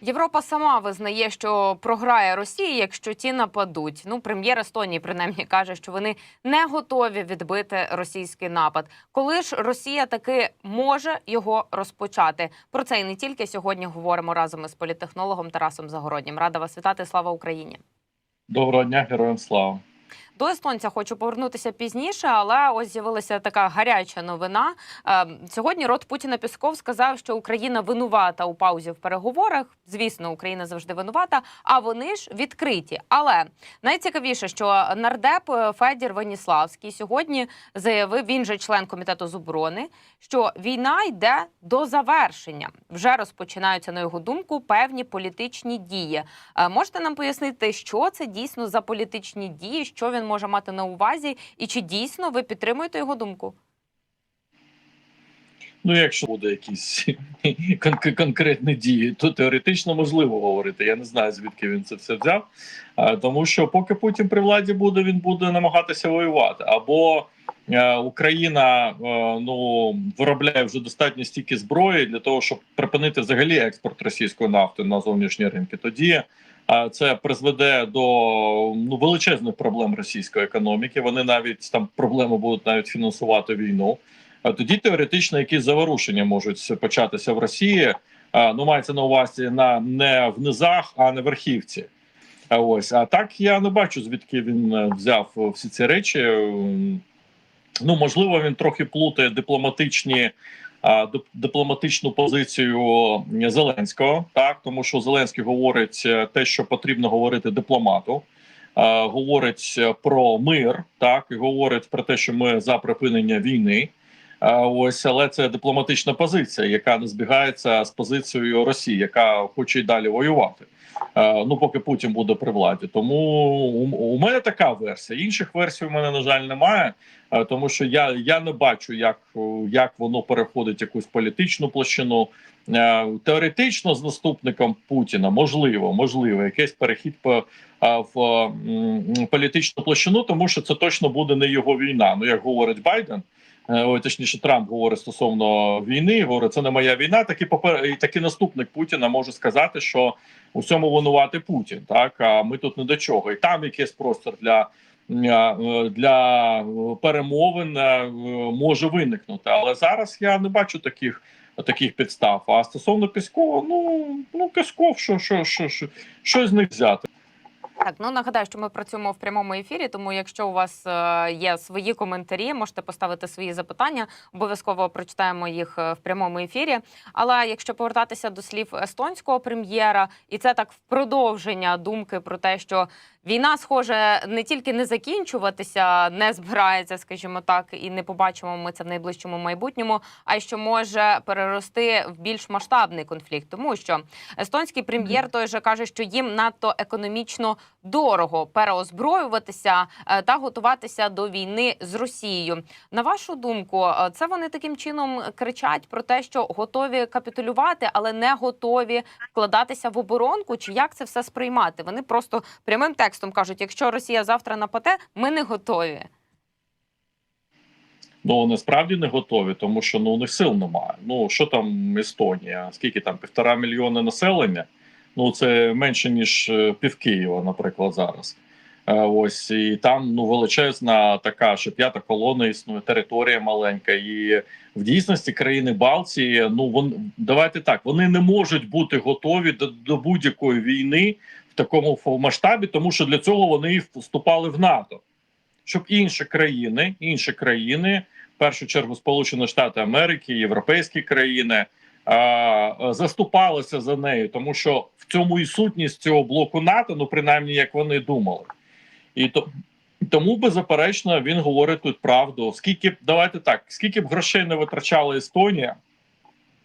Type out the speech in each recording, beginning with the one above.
Європа сама визнає, що програє Росії, якщо ті нападуть. Ну, прем'єр Естонії принаймні каже, що вони не готові відбити російський напад. Коли ж Росія таки може його розпочати? Про це і не тільки сьогодні говоримо разом із політтехнологом Тарасом Загороднім. Рада вас вітати. Слава Україні! Доброго дня, героям слава. До естонця хочу повернутися пізніше, але ось з'явилася така гаряча новина. Е, Сьогодні рот Путіна Пісков сказав, що Україна винувата у паузі в переговорах. Звісно, Україна завжди винувата, а вони ж відкриті. Але найцікавіше, що нардеп е, Федір Веніславський сьогодні заявив, він же член комітету з оборони, що війна йде до завершення. Вже розпочинаються на його думку певні політичні дії. Е, Можете нам пояснити, що це дійсно за політичні дії, що він може мати на увазі, і чи дійсно ви підтримуєте його думку? Ну, якщо буде якісь кон- конкретні дії, то теоретично можливо говорити. Я не знаю, звідки він це все взяв. Тому що поки Путін при владі буде, він буде намагатися воювати. Або е, Україна е, ну виробляє вже достатньо стільки зброї для того, щоб припинити взагалі експорт російської нафти на зовнішні ринки. Тоді це призведе до ну величезних проблем російської економіки. Вони навіть там проблеми будуть навіть фінансувати війну. Тоді теоретично якісь заворушення можуть початися в Росії. Ну мається на увазі на не в низах, а на верхівці. А ось а так я не бачу, звідки він е, взяв е, всі ці речі. Ну можливо, він трохи плутає дипломатичні. Дипломатичну позицію Зеленського, так тому що Зеленський говорить е, те, що потрібно говорити дипломату, говорить е, про мир, так і говорить про те, що ми за припинення війни. Ось, але це дипломатична позиція, яка не збігається з позицією Росії, яка хоче й далі воювати. Ну, поки Путін буде при владі. Тому у, мене така версія. Інших версій у мене на жаль немає, тому що я, я не бачу, як, як воно переходить якусь політичну площину. Теоретично з наступником Путіна можливо, можливо, якийсь перехід по в політичну площину, тому що це точно буде не його війна. Ну як говорить Байден. Е, Ой, точніше, Трамп говорить стосовно війни. Говорить, це не моя війна. Так і попер... і такий наступник Путіна може сказати, що у цьому винувати Путін. Так а ми тут не до чого, і там якийсь простір для, е, для перемовин е, може виникнути. Але зараз я не бачу таких. Таких підстав. А стосовно Піскова, ну ну Пісков, що, що, що, що, що з них взяти? Так, ну нагадаю, що ми працюємо в прямому ефірі. Тому, якщо у вас е, є свої коментарі, можете поставити свої запитання. Обов'язково прочитаємо їх е, в прямому ефірі. Але якщо повертатися до слів естонського прем'єра, і це так в продовження думки про те, що війна, схоже, не тільки не закінчуватися, не збирається, скажімо так, і не побачимо ми це в найближчому майбутньому, а й що може перерости в більш масштабний конфлікт, тому що естонський прем'єр той же каже, що їм надто економічно дорого переозброюватися е, та готуватися до війни з Росією. На вашу думку, е, це вони таким чином кричать про те, що готові капітулювати, але не готові вкладатися в оборонку. Чи як це все сприймати? Вони просто прямим текстом кажуть: якщо Росія завтра нападе, ми не готові. Ну насправді не готові, тому що ну у них сил немає. Ну що там Естонія? Скільки там півтора мільйони населення? Ну це менше ніж е, пів Києва, наприклад, зараз. Е, Ось і там ну величезна така, що п'ята колона існує, територія маленька, і в дійсності країни Балтії. Ну вон давайте так, вони не можуть бути готові до, до будь-якої війни такому масштабі, тому що для цього вони вступали в НАТО, щоб інші країни, інші країни, в першу чергу Сполучені Штати Америки, європейські країни. Заступалися за нею, тому що в цьому і сутність цього блоку НАТО, ну принаймні як вони думали, і то тому беззаперечно він говорить тут правду. Скільки б давайте так, скільки б грошей не витрачала Естонія,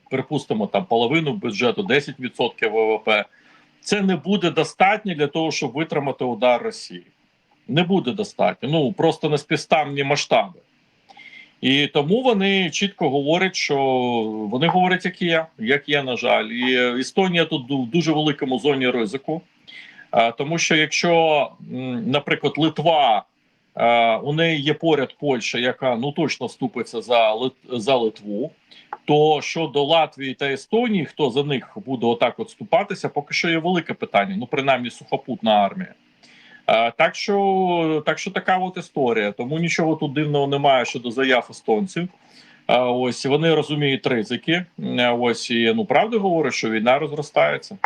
припустимо там половину бюджету, 10% ВВП, це не буде достатньо для того, щоб витримати удар Росії. Не буде достатньо. Ну просто не співставні масштаби. І тому вони чітко говорять, що вони говорять, як є, як є, на жаль, і Естонія тут в дуже великому зоні ризику. Тому що якщо, наприклад, Литва у неї є поряд Польща, яка ну точно вступиться за Лит- за Литву. То щодо Латвії та Естонії, хто за них буде отак от вступатися, поки що є велике питання. Ну принаймні сухопутна армія. Е, Так що, так що така от історія. Тому нічого тут дивного немає щодо заяв естонців. Е, Ось вони розуміють ризики. Е, Ось і ну правду говорять, що війна розростається.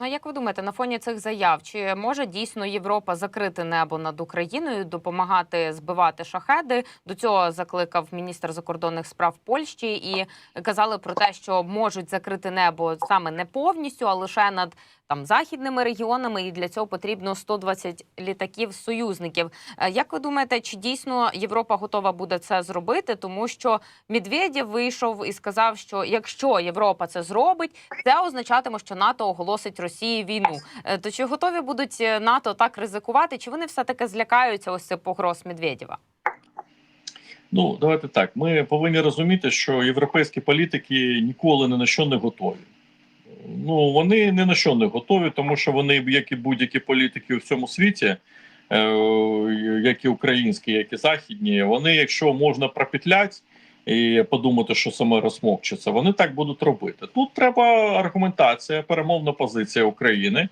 Ну, а як ви думаєте, на фоні цих заяв чи може дійсно Європа закрити небо над Україною, допомагати збивати шахеди? До цього закликав міністр закордонних справ Польщі і казали про те, що можуть закрити небо саме не повністю, а лише над там західними регіонами, і для цього потрібно 120 літаків союзників. Е, Як ви думаєте, чи дійсно Європа готова буде це зробити? Тому що Медведєв вийшов і сказав, що якщо Європа це зробить, це означатиме, що НАТО оголосить Росії війну. Е, То чи готові будуть е, НАТО так ризикувати? Чи вони все таки злякаються ось цих погроз Медведєва? Ну давайте так. Ми повинні розуміти, що європейські політики ніколи ні на що не готові. Ну вони ні на що не готові, тому що вони, як і будь-які політики у всьому світі, е, як і українські, як і західні, вони, якщо можна пропетлять і подумати, що саме розмокчиться, вони так будуть робити. Тут треба аргументація, перемовна позиція України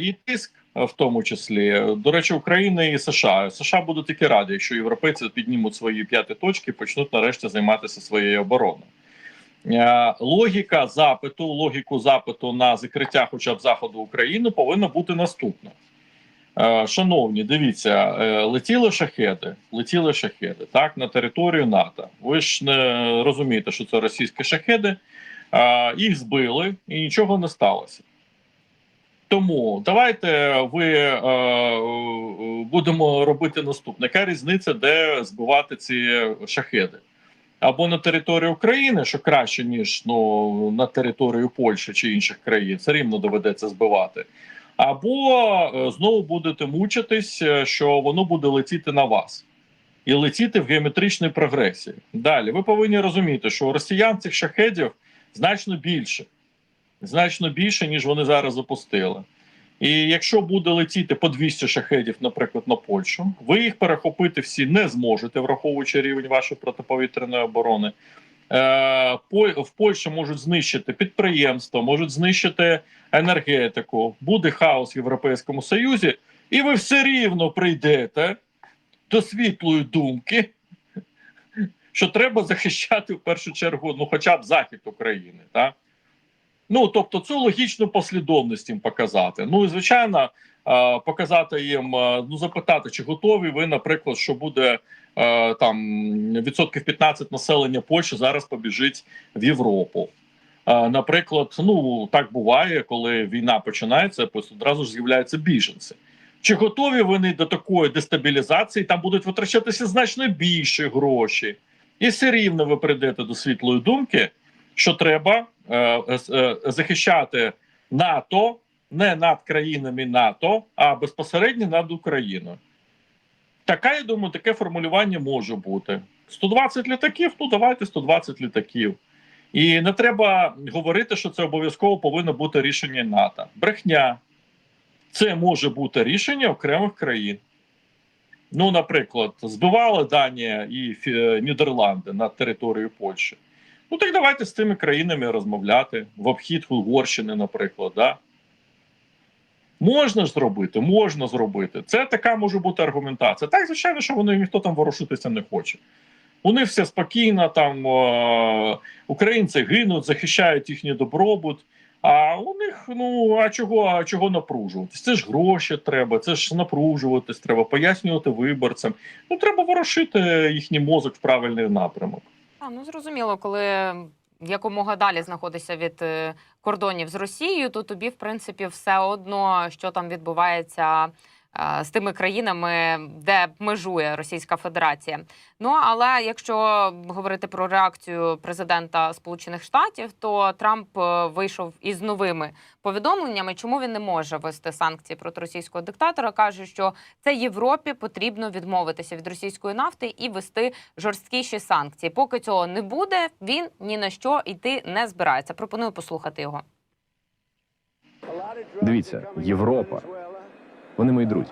і тиск. В тому числі до речі, Україна і США США будуть тільки раді, якщо європейці піднімуть свої п'яти точки, і почнуть нарешті займатися своєю обороною. Логіка запиту, логіку запиту на закриття, хоча б заходу України, повинна бути наступна. Е, Шановні, дивіться, е, летіли шахеди, летіли шахеди так на територію НАТО. Ви ж не розумієте, що це російські шахеди, Е, їх збили і нічого не сталося. Тому давайте ви е, будемо робити наступне. Яка різниця, де збивати ці шахеди? Або на території України, що краще, ніж ну, на територію Польщі чи інших країн, все рівно доведеться збивати. Або е, знову будете мучитись, е, що воно буде летіти на вас і летіти в геометричній прогресії. Далі ви повинні розуміти, що у росіян цих шахедів значно більше значно більше, ніж вони зараз запустили. І якщо буде летіти по 200 шахедів, наприклад, на Польщу, ви їх перехопити всі не зможете, враховуючи рівень вашої протиповітряної оборони. Е, В Польщі можуть знищити підприємства, можуть знищити енергетику, буде хаос в Європейському Союзі, і ви все рівно прийдете до світлої думки, що треба захищати в першу чергу, ну, хоча б захід України. Так? Ну тобто цю логічну послідовність їм показати. Ну і звичайно, показати їм, е, ну запитати, чи готові ви, наприклад, що буде е, там відсотків 15 населення Польщі зараз побіжить в Європу. Е, Наприклад, ну так буває, коли війна починається, ось одразу ж з'являються біженці. Чи готові вони до такої дестабілізації? Там будуть витрачатися значно більше гроші, і все рівно ви прийдете до світлої думки, що треба е, е, е, захищати НАТО не над країнами НАТО, а безпосередньо над Україною. Таке, я думаю, таке формулювання може бути. 120 літаків, ну давайте 120 літаків. І не треба говорити, що це обов'язково повинно бути рішення НАТО. Брехня. Це може бути рішення окремих країн. Ну, наприклад, збивали Данія і Нідерланди на територію Польщі. Ну так давайте з цими країнами розмовляти в обхід Угорщини, наприклад. Да? Можна зробити, можна зробити. Це така може бути аргументація. Так, звичайно, що вони ніхто там ворушитися не хоче. У них все спокійно, там е- українці гинуть, захищають їхній добробут. А у них ну а чого, а чого напружуватись? Це ж гроші треба, це ж напружуватись, треба пояснювати виборцям. Ну треба ворушити їхній мозок в правильний напрямок. А, ну зрозуміло, коли якомога далі знаходишся від е, кордонів з Росією, то тобі, в принципі, все одно, що там відбувається з тими країнами, де межує Російська Федерація. Ну але якщо говорити про реакцію президента Сполучених Штатів, то Трамп е, вийшов із новими повідомленнями, чому він не може ввести санкції проти російського диктатора. каже, що це Європі потрібно відмовитися від російської нафти і вести жорсткіші санкції. Поки цього не буде, він ні на що йти не збирається. Пропоную послухати його. Дивіться, Європа. Вони мої друзі.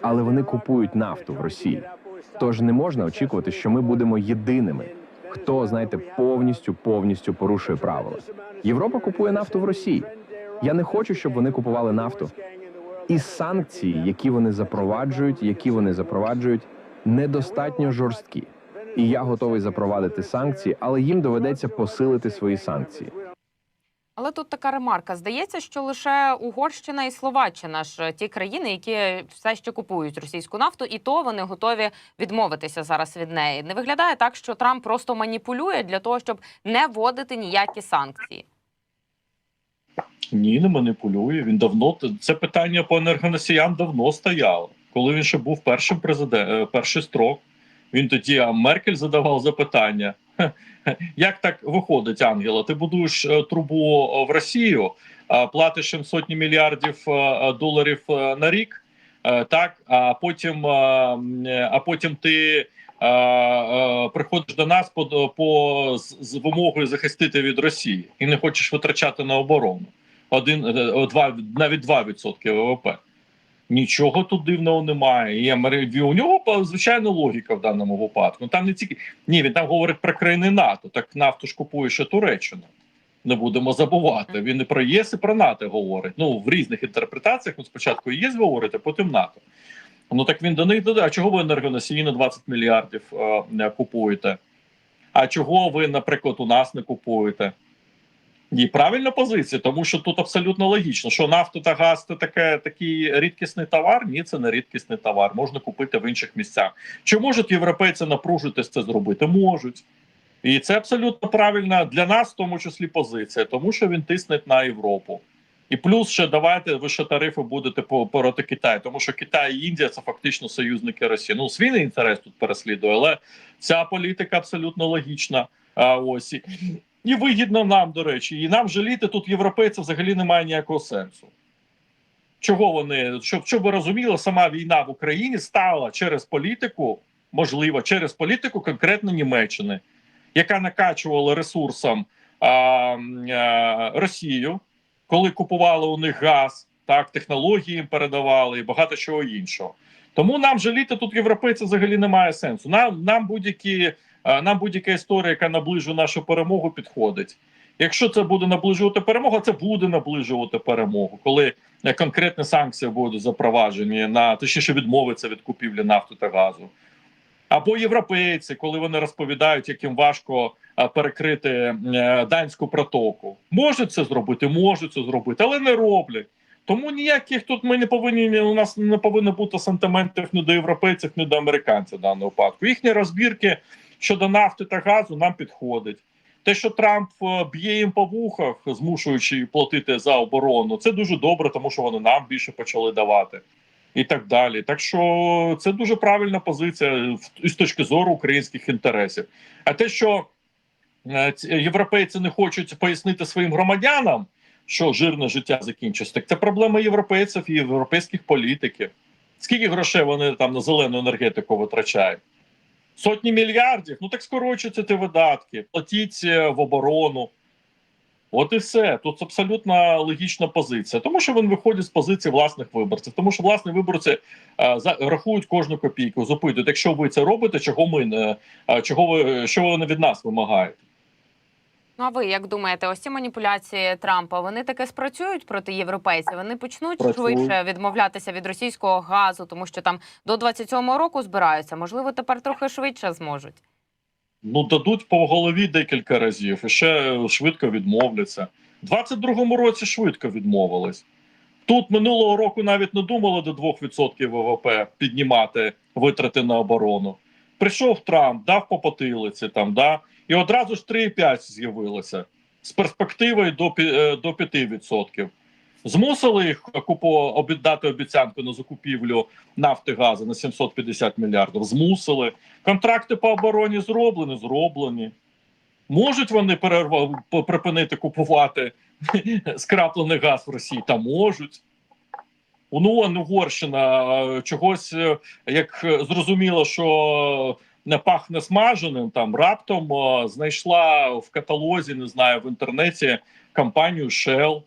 але вони купують нафту в Росії. Тож не можна очікувати, що ми будемо єдиними, хто знаєте повністю повністю порушує правила. Європа купує нафту в Росії. Я не хочу, щоб вони купували нафту. І санкції, які вони запроваджують, які вони запроваджують, недостатньо жорсткі. І я готовий запровадити санкції, але їм доведеться посилити свої санкції. Але тут така ремарка. Здається, що лише Угорщина і Словаччина ж ті країни, які все ще купують російську нафту, і то вони готові відмовитися зараз від неї. Не виглядає так, що Трамп просто маніпулює для того, щоб не вводити ніякі санкції. Ні, не маніпулює. Він давно це питання по енергоносіям давно стояло. Коли він ще був першим президент, перший строк. Він тоді а Меркель задавав запитання: «Хе, хе, як так виходить, Ангела? Ти будуєш е, трубу е, в Росію, а платиш їм сотні мільярдів е, е, доларів е, на рік, е, так а потім, е, е, а потім ти. е, е, Приходиш до нас по, по з, вимогою захистити від Росії і не хочеш витрачати на оборону один е, два навіть 2% ВВП. Нічого тут дивного немає. Амери- у нього звичайно логіка в даному випадку. Там не тільки ні, він там говорить про країни НАТО. Так нафту ж купує ще Туреччина. Не будемо забувати. Він і про ЄС, і про НАТО говорить. Ну в різних інтерпретаціях. Ну, спочатку ЄС говорить, а потім НАТО. Ну так він до них додає. А чого ви енергоносії на 20 мільярдів е, купуєте? А чого ви, наприклад, у нас не купуєте? Ні, правильна позиція, тому що тут абсолютно логічно, що нафта та газ це таке такий рідкісний товар. Ні, це не рідкісний товар. Можна купити в інших місцях. Чи можуть європейці напружитись це зробити? Можуть. І це абсолютно правильна для нас, в тому числі, позиція, тому що він тисне на Європу. І плюс ще давайте ви ще тарифи будете проти Китаю, тому що Китай і Індія це фактично союзники Росії. Ну свій інтерес тут переслідує, але ця політика абсолютно логічна. А ось і, вигідно нам, до речі, і нам жаліти тут європейців взагалі немає ніякого сенсу. Чого вони щоб, щоб ви розуміли, сама війна в Україні стала через політику, можливо, через політику конкретно Німеччини, яка накачувала ресурсом а, а, Росію, коли купували у них газ, так технології їм передавали і багато чого іншого. Тому нам жаліти тут європейців взагалі немає сенсу. Нам нам будь-які нам будь-яка історія, яка наближує нашу перемогу, підходить. Якщо це буде наближувати перемогу, це буде наближувати перемогу, коли е, конкретні санкції будуть запроваджені на точніше відмовиться від купівлі нафти та газу. Або європейці, коли вони розповідають, як їм важко перекрити е, данську протоку, можуть це зробити, можуть це зробити, але не роблять. Тому ніяких тут ми не повинні у нас не повинно бути сантиментів ні до європейців, ні до американців в даному випадку. Їхні розбірки щодо нафти та газу нам підходить. Те, що Трамп е, б'є їм по вухах, змушуючи платити за оборону, це дуже добре, тому що вони нам більше почали давати. І так далі. Так що це дуже правильна позиція з точки зору українських інтересів. А те, що е, європейці не хочуть пояснити своїм громадянам, що жирне життя закінчиться, так це проблема європейців і європейських політиків. Скільки грошей вони там на зелену енергетику витрачають? Сотні мільярдів. Ну так скорочуються ті видатки, платіть е, в оборону. От і все. Тут абсолютно логічна позиція, тому що вони виходять з позиції власних виборців, тому що власні виборці е, за рахують кожну копійку, запитують, якщо ви це робите, чого ми не е, чого ви що ви від нас вимагаєте? Ну а ви як думаєте, ось ці маніпуляції Трампа вони таки спрацюють проти європейців? Вони почнуть Працюють. швидше відмовлятися від російського газу, тому що там до 27-го року збираються. Можливо, тепер трохи швидше зможуть. Ну дадуть по голові декілька разів і ще швидко відмовляться. У 22-му році швидко відмовились. Тут минулого року навіть не думали до 2% ВВП піднімати витрати на оборону. Прийшов Трамп, дав по потилиці там, да, і одразу ж 3,5 з'явилося з перспективою до, е, до 5%. Змусили їх купо обіддати обіцянку на закупівлю нафти газу на 750 мільярдів. Змусили. Контракти по обороні зроблені, зроблені. Можуть вони перерва припинити купувати скраплений газ в Росії? Та можуть. Ну, Угорщина е, чогось, е, як зрозуміло, що не пахне смаженим, там раптом е, знайшла в каталозі, не знаю, в інтернеті компанію Shell,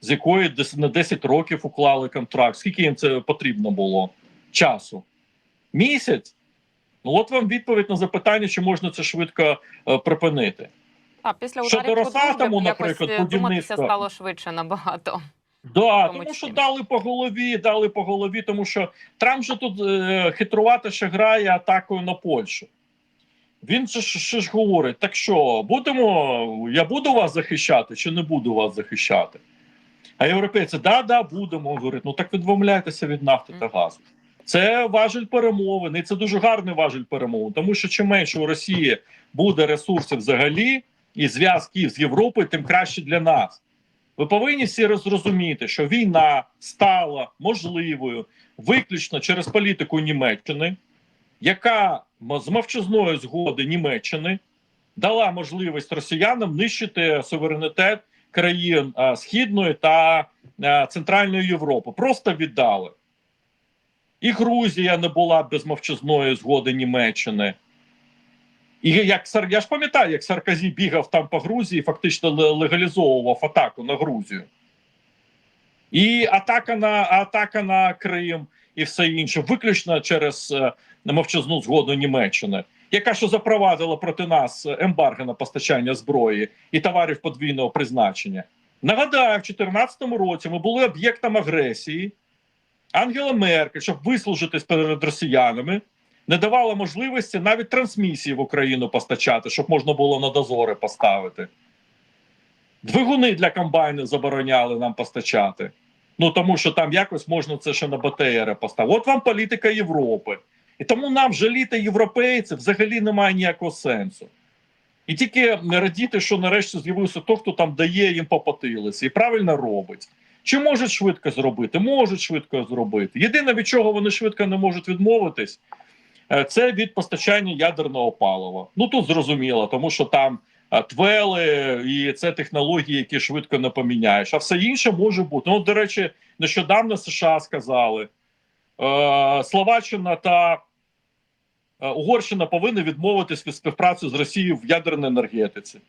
з якої десь на 10 років уклали контракт. Скільки їм це потрібно було? часу? Місяць? Ну, от вам відповідь на запитання, чи можна це швидко е, припинити. Так, після ударів Росатому, наприклад, е, думатися будівництво. стало швидше набагато. Да, тому що дали по голові, дали по голові, тому що Трамп же тут е, хитрувато ще грає атакою на Польщу. Він же ж, ще ж говорить: так що, будемо, я буду вас захищати чи не буду вас захищати? А європейці, да, да, будемо. Говорить, ну так відмовляйтеся від нафти та газу. Це важель перемовин, і це дуже гарний важель перемовин, тому що чим менше у Росії буде ресурсів взагалі і зв'язків з Європою, тим краще для нас. Ви повинні всі зрозуміти, що війна стала можливою виключно через політику Німеччини, яка з мовчазної згоди Німеччини дала можливість росіянам нищити суверенітет країн Східної та Центральної Європи. Просто віддали. І Грузія не була без мовчазної згоди Німеччини. І як я ж пам'ятаю, як Сарказі бігав там по Грузії, фактично легалізовував атаку на Грузію. І атака на атака на Крим і все інше, виключно через е, мовчазну згоду Німеччини, яка що запровадила проти нас ембарго на постачання зброї і товарів подвійного призначення. Нагадаю, в 2014 році ми були об'єктом агресії. Ангела Меркель, щоб вислужитись перед росіянами, не давала можливості навіть трансмісії в Україну постачати, щоб можна було на дозори поставити. Двигуни для комбайнів забороняли нам постачати. Ну тому що там якось можна це ще на БТР поставити. От вам політика Європи. І тому нам жаліти європейців взагалі немає ніякого сенсу. І тільки радіти, що нарешті з'явився той, хто там дає їм попотилися і правильно робить. Чи можуть швидко зробити? Можуть швидко зробити. Єдине, від чого вони швидко не можуть відмовитись, це від постачання ядерного палива. Ну тут зрозуміло, тому що там е, твели і це технології, які швидко не поміняєш. А все інше може бути. Ну, до речі, нещодавно США сказали, е, Словаччина та е, Угорщина повинні відмовитись від співпраці з Росією в ядерній енергетиці.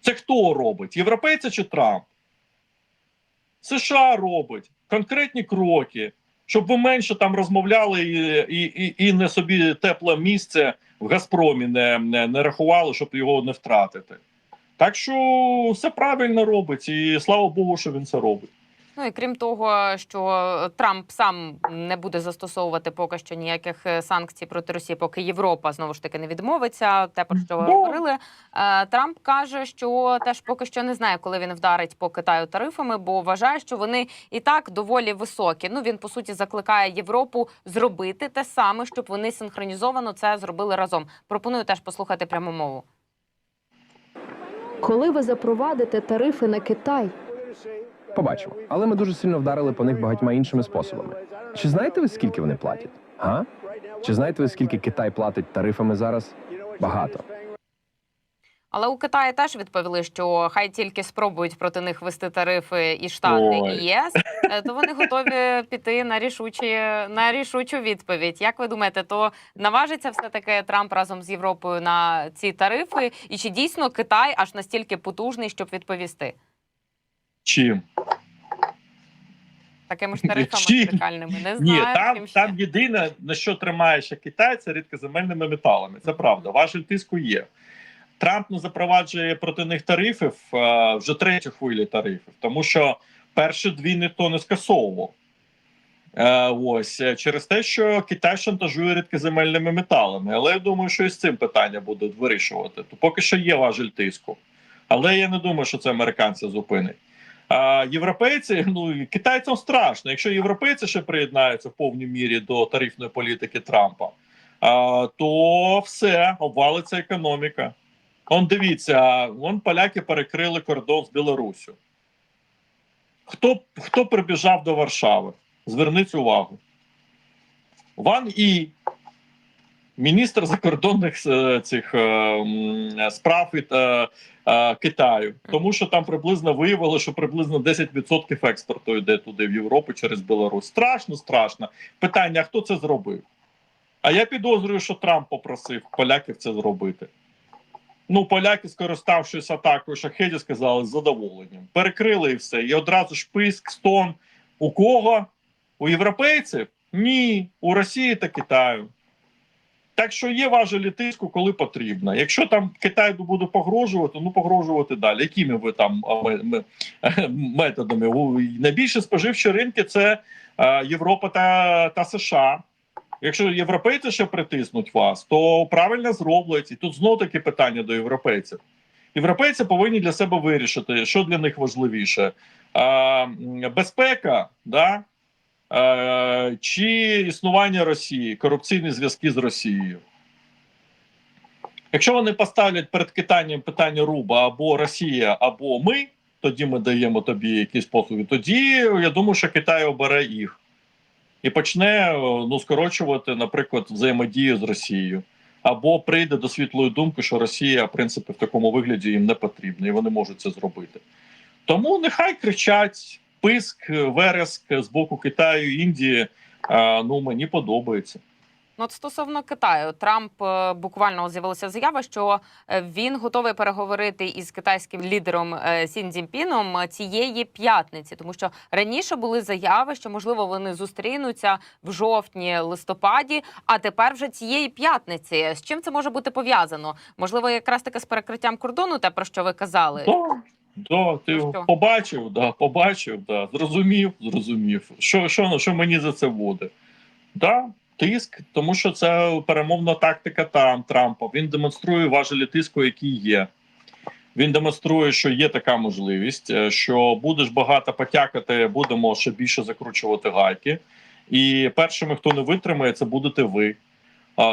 Це хто робить? Європейці чи Трамп? США робить конкретні кроки, щоб ви менше там розмовляли і, і, і, не собі тепле місце в Газпромі не, не, не рахували, щоб його не втратити. Так що все правильно робить, і слава Богу, що він це робить. Ну і крім того, що Трамп сам не буде застосовувати поки що ніяких е, санкцій проти Росії, поки Європа знову ж таки не відмовиться. Те про що ви Ну. говорили. Е, Трамп каже, що теж поки що не знає, коли він вдарить по Китаю тарифами, бо вважає, що вони і так доволі високі. Ну він по суті закликає Європу зробити те саме, щоб вони синхронізовано це зробили разом. Пропоную теж послухати пряму мову. Коли ви запровадите тарифи на Китай, Побачимо. Але ми дуже сильно вдарили по них багатьма іншими способами. Чи знаєте ви, скільки вони платять? Га? Чи знаєте ви, скільки Китай платить тарифами зараз? Багато. Але у Китаї теж відповіли, що хай тільки спробують проти них ввести тарифи і Штати Ой. і ЄС, е, то вони готові піти на рішучі на рішучу відповідь. Як ви думаєте, то наважиться все таки Трамп разом з Європою на ці тарифи? І чи дійсно Китай аж настільки потужний, щоб відповісти Чим? такими ж тарифами Чим? радикальними? Не знаю. Ні, там, чим ще. там єдине, на що тримає ще Китай, це рідкоземельними металами. Це правда. Важель тиску є. Трамп не запроваджує проти них тарифів е, вже третю хвилю тарифів, тому що перші дві ніхто не скасовував. Е, ось е, через те, що Китай шантажує рідкоземельними металами. Але я думаю, що і з цим питання будуть вирішувати. То поки що є важель тиску. Але я не думаю, що це американці зупинить. А європейці, ну і китайцям страшно. Якщо європейці ще приєднаються в повній мірі до тарифної політики Трампа, а, то все обвалиться економіка. Он дивіться, вон поляки перекрили кордон з Білоруссю. Хто, хто прибіжав до Варшави? Зверніть увагу. Ван І, міністр закордонних е, цих е, справ і, е, Китаю, тому що там приблизно виявили, що приблизно 10% експорту йде туди в Європу через Білорусь. Страшно, страшно. Питання: хто це зробив? А я підозрюю, що Трамп попросив поляків це зробити. Ну, поляки, скориставшись атакою шахеді, сказали з задоволенням. Перекрили і все. І одразу ж писк, стон. У кого? У європейців? Ні, у Росії та Китаю. Так що є важелі тиску, коли потрібно. Якщо там Китай буде погрожувати, ну погрожувати далі. Якими ви там методами? Найбільше споживчі ринки це Європа та, та США. Якщо європейці ще притиснуть вас, то правильно зроблять. І тут знов таки питання до європейців. Європейці повинні для себе вирішити, що для них важливіше: безпека, да? Е, чи існування Росії, корупційні зв'язки з Росією. Якщо вони поставлять перед Китаєм питання Руба або Росія, або ми, тоді ми даємо тобі якісь послуги. Тоді я думаю, що Китай обере їх і почне ну, скорочувати, наприклад, взаємодію з Росією. Або прийде до світлої думки, що Росія, в принципі, в такому вигляді їм не потрібна, і вони можуть це зробити. Тому нехай кричать писк, вереск з боку Китаю, Індії. Ну мені подобається. Ну, от стосовно Китаю, Трамп е, буквально з'явилася заява, що е, він готовий переговорити із китайським лідером е, Сін Цзіньпіном цієї п'ятниці, тому що раніше були заяви, що можливо вони зустрінуться в жовтні, листопаді, а тепер вже цієї п'ятниці. З чим це може бути пов'язано? Можливо, якраз таки з перекриттям кордону, те про що ви казали. Да, ти Ну побачив, да, побачив, да, зрозумів, зрозумів. Що, що, що мені за це буде? Да, тиск, тому що це перемовна тактика там Трампа. Він демонструє важелі тиску, які є. Він демонструє, що є така можливість, е, що будеш багато потякати, будемо ще більше закручувати гайки. І першими, хто не витримає, це будете ви.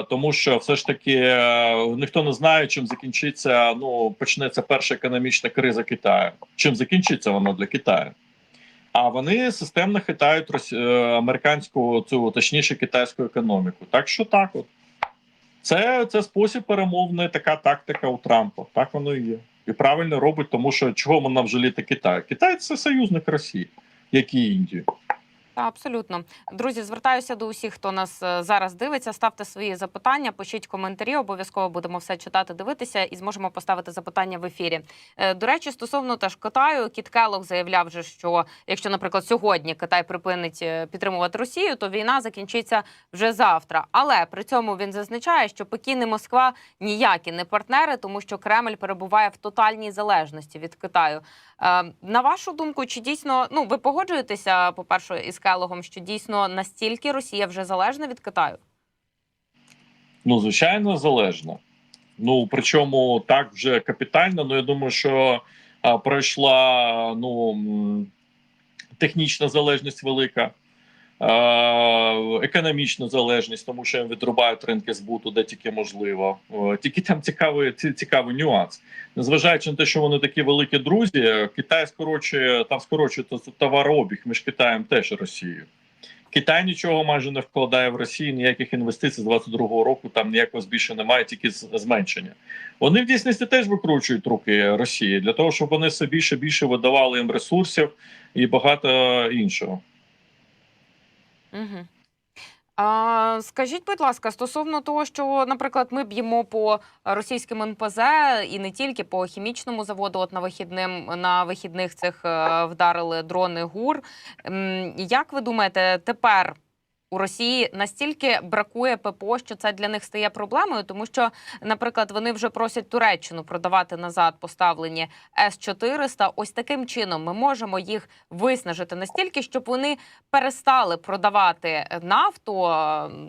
Тому що все ж таки е, ніхто не знає, чим закінчиться. Ну почнеться перша економічна криза Китаю. Чим закінчиться вона для Китаю? А вони системно хитають е, американську цю точніше китайську економіку. Так що так, от це, це спосіб перемовний, така тактика у Трампа. Так воно і є. І правильно робить, тому що чого нам жаліти Китай? Китай це союзник Росії, як і Індії. Абсолютно, друзі, звертаюся до усіх, хто нас е, зараз дивиться. Ставте свої запитання, пишіть коментарі. Обов'язково будемо все читати, дивитися і зможемо поставити запитання в ефірі. Е, До речі, стосовно теж Китаю, Кіт Келлог заявляв, же, що якщо, наприклад, сьогодні Китай припинить е, підтримувати Росію, то війна закінчиться вже завтра. Але при цьому він зазначає, що Пекін і Москва ніякі не партнери, тому що Кремль перебуває в тотальній залежності від Китаю. На вашу думку, чи дійсно ну ви погоджуєтеся, по перше, із Келогом, що дійсно настільки Росія вже залежна від Китаю? Ну, звичайно, залежна. Ну, причому так вже капітально. Ну, я думаю, що а, пройшла ну, технічна залежність велика, а, економічна залежність, тому що їм відрубають ринки збуту, де тільки можливо. Тільки там цікавий, цікавий нюанс. Незважаючи на те, що вони такі великі друзі, Китай скорочує там скорочує товарообіг між Китаєм теж Росією. Китай нічого майже не вкладає в Росію, ніяких інвестицій з 22-го року там ніякого збільшення немає, тільки зменшення. Вони в дійсності теж викручують руки Росії для того, щоб вони все більше більше видавали їм ресурсів і багато іншого. Угу. А, скажіть, будь ласка, стосовно того, що, наприклад, ми б'ємо по російським НПЗ і не тільки по хімічному заводу, от на вихідним на вихідних цих е, вдарили дрони ГУР. Як ви думаєте, тепер у Росії настільки бракує ППО, що це для них стає проблемою, тому що, наприклад, вони вже просять Туреччину продавати назад поставлені С-400. Ось таким чином ми можемо їх виснажити настільки, щоб вони перестали продавати нафту,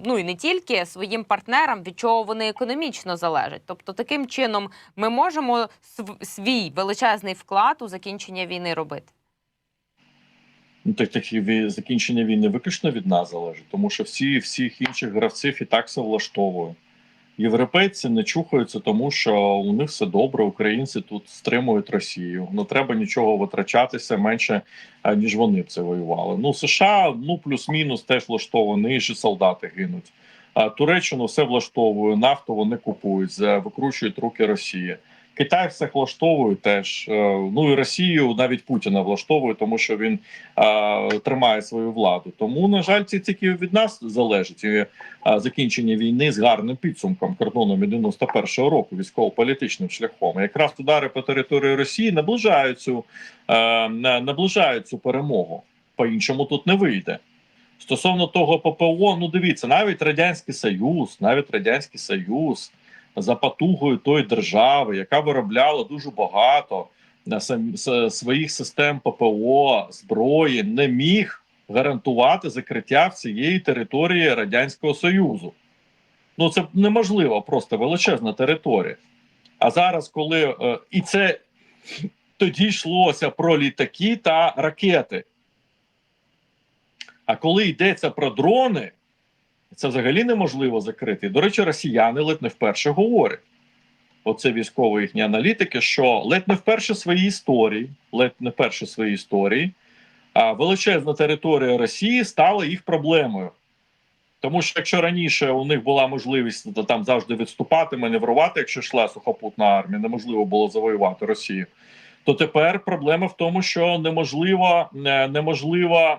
ну і не тільки своїм партнерам, від чого вони економічно залежать. Тобто, таким чином ми можемо свій величезний вклад у закінчення війни робити. Ну так такі закінчення війни виключно від нас залежить, тому що всі всіх інших гравців і так все влаштовує. Європейці не чухаються, тому що у них все добре. Українці тут стримують Росію. Не треба нічого витрачатися менше, е, ніж вони б це воювали. Ну США ну плюс-мінус теж влаштовані, і ж солдати гинуть. А Туреччину все влаштовує, нафту вони купують, викручують руки Росії. Китай все влаштовує теж. Е, Ну і Росію навіть Путіна влаштовує, тому що він е, тримає свою владу. Тому, на жаль, це тільки від нас залежить і е, закінчення війни з гарним підсумком кордоном 91-го року, військово-політичним шляхом. Якраз удари по території Росії наближають цю, е, наближають цю перемогу. По іншому тут не вийде. Стосовно того ППО, ну дивіться, навіть радянський союз, навіть радянський союз за потугою тої держави, яка виробляла дуже багато с- своїх систем ППО зброї, не міг гарантувати закриття всієї території радянського союзу. Ну це неможливо, просто величезна територія. А зараз, коли е, і це тоді йшлося про літаки та ракети. А коли йдеться про дрони, це взагалі неможливо закрити. До речі, росіяни ледь не вперше говорять. Оце військові їхні аналітики, що ледь не вперше в своїй історії, ледь не вперше в своїй історії, а величезна територія Росії стала їх проблемою. Тому що якщо раніше у них була можливість то там завжди відступати, маневрувати, якщо йшла сухопутна армія, неможливо було завоювати Росію, то тепер проблема в тому, що неможливо, е, неможливо,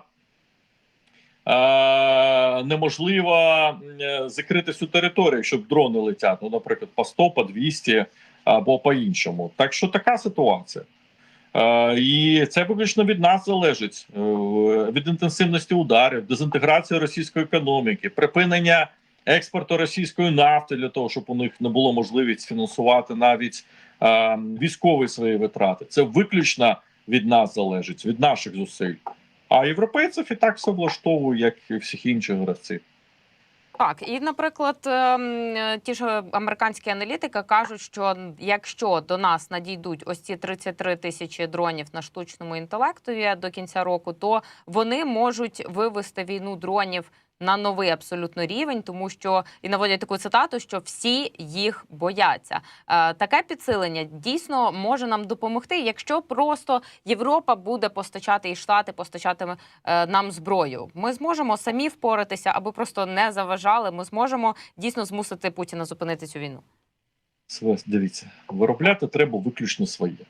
неможливо е, закрити всю територію, щоб дрони летять, ну, наприклад, по 100, по 200 або по іншому. Так що така ситуація. Е, І це виключно від нас залежить е, від інтенсивності ударів, дезінтеграції російської економіки, припинення експорту російської нафти для того, щоб у них не було можливість фінансувати навіть е, військові свої витрати. Це виключно від нас залежить, від наших зусиль. А європейців і так все влаштовує, як і всіх інших гравців. Так, і, наприклад, ем, ті ж американські аналітики кажуть, що якщо до нас надійдуть ось ці 33 тисячі дронів на штучному інтелекту до кінця року, то вони можуть вивести війну дронів на новий абсолютно рівень, тому що і наводять таку цитату, що всі їх бояться. Е, Таке підсилення дійсно може нам допомогти, якщо просто Європа буде постачати і Штати постачатиме е, нам зброю. Ми зможемо самі впоратися, аби просто не заважали. Ми зможемо дійсно змусити Путіна зупинити цю війну. Дивіться, виробляти треба виключно своє.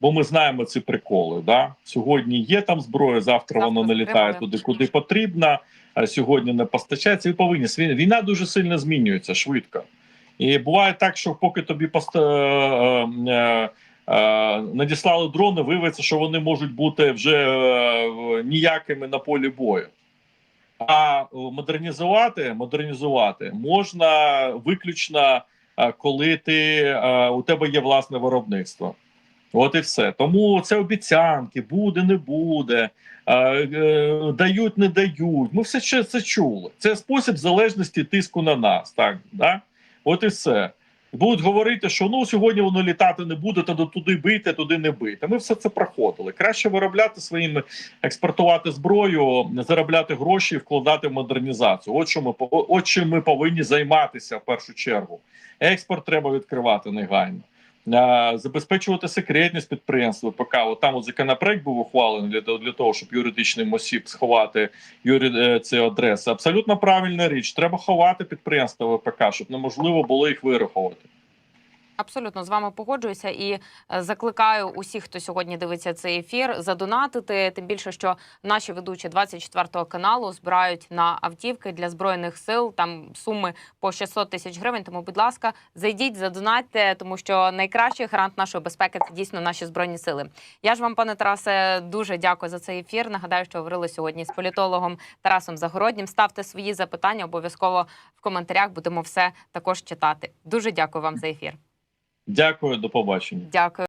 Бо ми знаємо ці приколи. Да? Сьогодні є там зброя, завтра, Завтра вона не літає туди, куди потрібно, а сьогодні не постачається. Ви повинні війна дуже сильно змінюється швидко. І буває так, що поки тобі пост... е, е, е, надіслали дрони, виявиться, що вони можуть бути вже е, ніякими на полі бою. А е, модернізувати, модернізувати можна виключно е, коли ти е, у тебе є власне виробництво. От і все. Тому це обіцянки, буде, не буде, е, дають, не дають. Ми все ще це чули. Це спосіб залежності тиску на нас. Так, да? От і все. Будуть говорити, що ну сьогодні воно літати не буде, то туди бити, туди не бити. Ми все це проходили. Краще виробляти своїми, експортувати зброю, заробляти гроші і вкладати в модернізацію. От що ми от чим ми повинні займатися в першу чергу. Експорт треба відкривати негайно. Забезпечувати секретність підприємств ВПК. От там от законопроект був ухвалений для, для того, щоб юридичним осіб сховати юрі... е, ці адреси. Абсолютно правильна річ. Треба ховати підприємства ВПК, щоб неможливо було їх вирахувати. Абсолютно з вами погоджуюся і е, закликаю усіх, хто сьогодні дивиться цей ефір, задонатити. Тим більше, що наші ведучі 24 каналу збирають на автівки для збройних сил. Там суми по 600 тисяч гривень. Тому, будь ласка, зайдіть, задонатьте, тому що найкращий гарант нашої безпеки це дійсно наші збройні сили. Я ж вам, пане Тарасе, дуже дякую за цей ефір. Нагадаю, що говорили сьогодні з політологом Тарасом Загороднім. Ставте свої запитання обов'язково в коментарях. Будемо все також читати. Дуже дякую вам за ефір. Дякую, до побачення. Дякую.